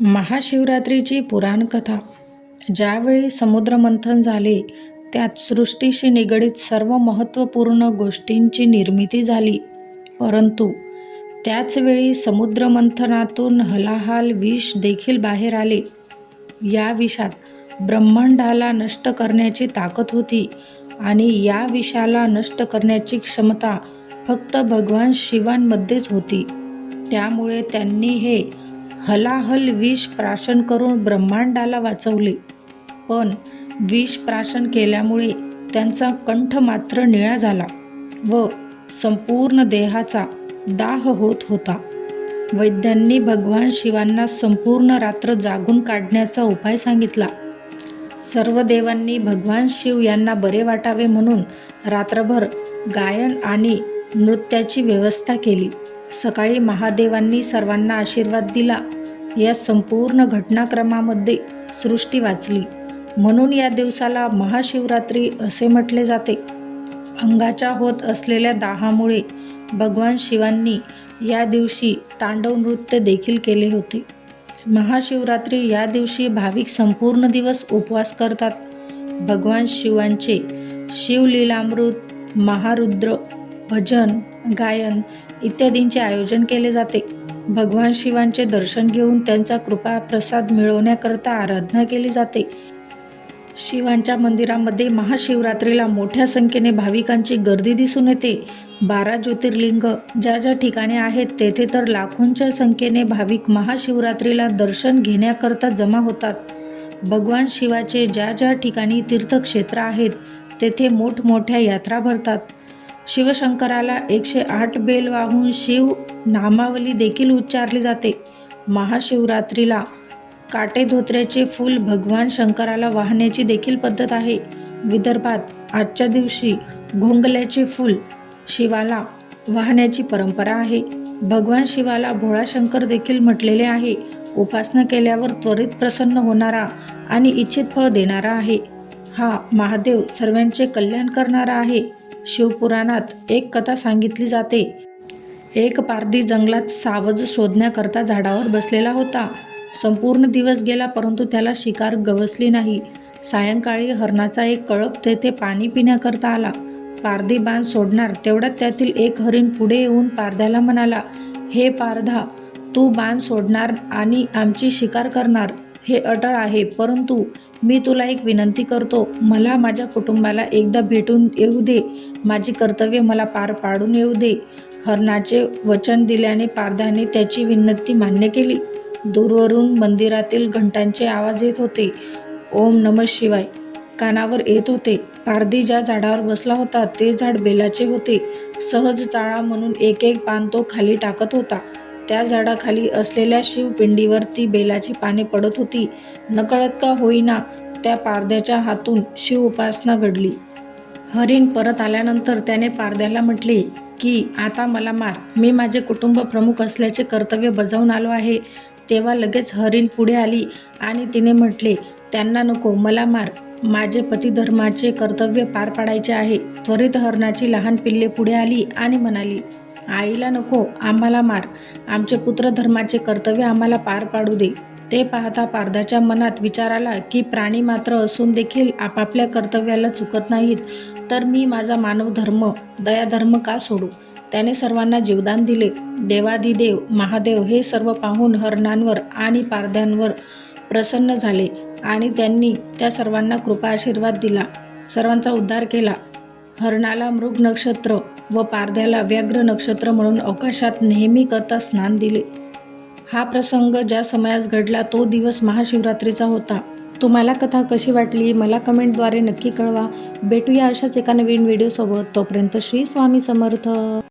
महाशिवरात्रीची पुराणकथा ज्यावेळी समुद्रमंथन झाले त्यात सृष्टीशी निगडीत सर्व महत्त्वपूर्ण गोष्टींची निर्मिती झाली. परंतु त्याचवेळी समुद्रमंथनातून हलाहाल विष देखील बाहेर आले. या विषात ब्रह्मांडाला नष्ट करण्याची ताकद होती आणि या विषाला नष्ट करण्याची क्षमता फक्त भगवान शिवांमध्येच होती. त्यामुळे त्यांनी हे हलाहल विष प्राशन करून ब्रह्मांडाला वाचवले. पण विष प्राशन केल्यामुळे त्यांचा कंठ मात्र निळा झाला व संपूर्ण देहाचा दाह होत होता. वैद्यांनी भगवान शिवांना संपूर्ण रात्र जागून काढण्याचा उपाय सांगितला. सर्व देवांनी भगवान शिव यांना बरे वाटावे म्हणून रात्रभर गायन आणि नृत्याची व्यवस्था केली. सकाळी महादेवांनी सर्वांना आशीर्वाद दिला. या संपूर्ण घटनाक्रमामध्ये सृष्टी वाचली. म्हणून या दिवसाला महाशिवरात्री असे म्हटले जाते. अंगाच्या होत असलेल्या दाहामुळे भगवान शिवांनी या दिवशी तांडव नृत्य देखील केले होते. महाशिवरात्री या दिवशी भाविक संपूर्ण दिवस उपवास करतात. भगवान शिवांचे शिवलीलामृत महारुद्र भजन गायन इत्यादींचे आयोजन केले जाते. भगवान शिवांचे दर्शन घेऊन त्यांचा कृपा प्रसाद मिळवण्याकरता आराधना केली जाते. शिवांच्या मंदिरामध्ये महाशिवरात्रीला मोठ्या संख्येने भाविकांची गर्दी दिसून येते. बारा ज्योतिर्लिंग ज्या ज्या ठिकाणी आहेत तेथे तर लाखोंच्या संख्येने भाविक महाशिवरात्रीला दर्शन घेण्याकरता जमा होतात. भगवान शिवाचे ज्या ज्या ठिकाणी तीर्थक्षेत्र आहेत तेथे मोठमोठ्या यात्रा भरतात. शिवशंकराला एकशे आठ बेल वाहून शिव नामावली देखील उच्चारली जाते. महाशिवरात्रीला काटे धोत्र्याचे फूल भगवान शंकराला वाहण्याची देखील पद्धत आहे. विदर्भात आजच्या दिवशी घोंगल्याचे फूल शिवाला वाहण्याची परंपरा आहे. भगवान शिवाला भोळा शंकर देखील म्हटलेले आहे. उपासना केल्यावर त्वरित प्रसन्न होणारा आणि इच्छित फळ देणारा आहे. हा महादेव सर्वांचे कल्याण करणारा आहे. शिवपुराणात एक कथा सांगितली जाते. एक पारधी जंगलात सावज शोधण्याकरता झाडावर बसलेला होता. संपूर्ण दिवस गेला परंतु त्याला शिकार गवसली नाही. सायंकाळी हरणाचा एक कळप तेथे पाणी पिण्याकरता आला. पारधी बाण सोडणार तेवढ्यात त्यातील एक हरिण पुढे येऊन पारध्याला म्हणाला हे पारधा तू बाण सोडणार आणि आमची शिकार करणार. हे अटळ आहे. परंतु मी तुला एक विनंती करतो मला माझ्या कुटुंबाला एकदा भेटून येऊ दे. माझी कर्तव्य मला पार पाडून येऊ दे. हरणाचे वचन दिल्याने पारध्याने त्याची विनंती मान्य केली. दूरवरून मंदिरातील घंटांचे आवाज येत होते. ओम नम शिवाय. कानावर येत होते. पारधी ज्या झाडावर बसला होता ते झाड बेलाचे होते. सहज चाळा म्हणून एक एक पान तो खाली टाकत होता. त्या झाडाखाली असलेल्या शिवपिंडीवर ती बेलाची पाने पडत होती. नकळत का होईना त्या पारद्याच्या हातून शिव उपासना घडली. हरिण परत आल्यानंतर त्याने पारद्याला म्हटले की आता मला मार. मी माझे कुटुंब प्रमुख असल्याचे कर्तव्य बजावून आलो आहे. तेव्हा लगेच हरिण पुढे आली आणि तिने म्हटले त्यांना नको मला मार. माझे पतिधर्माचे कर्तव्य पार पाडायचे आहे. त्वरित हरणाची लहान पिल्ले पुढे आली आणि म्हणाली आईला नको आम्हाला मार. आमचे पुत्रधर्माचे कर्तव्य आम्हाला पार पाडू दे. ते पाहता पारध्याच्या मनात विचार आला की प्राणी मात्र असून देखील आपापल्या कर्तव्याला चुकत नाहीत. तर मी माझा मानवधर्म दयाधर्म का सोडू? त्याने सर्वांना जीवदान दिले. देवादिदेव महादेव हे सर्व पाहून हरणांवर आणि पारध्यांवर प्रसन्न झाले आणि त्यांनी त्या सर्वांना कृपा आशीर्वाद दिला. सर्वांचा उद्धार केला. हरणाला मृग नक्षत्र व पारध्याला व्याघ्र नक्षत्र म्हणून अवकाशात नेहमी करता स्नान दिले. हा प्रसंग ज्या समयास घडला तो दिवस महाशिवरात्रीचा होता. तुम्हाला कथा कशी वाटली मला कमेंटद्वारे नक्की कळवा. भेटूया अशाच एका नवीन व्हिडिओसोबत. तोपर्यंत श्री स्वामी समर्थ.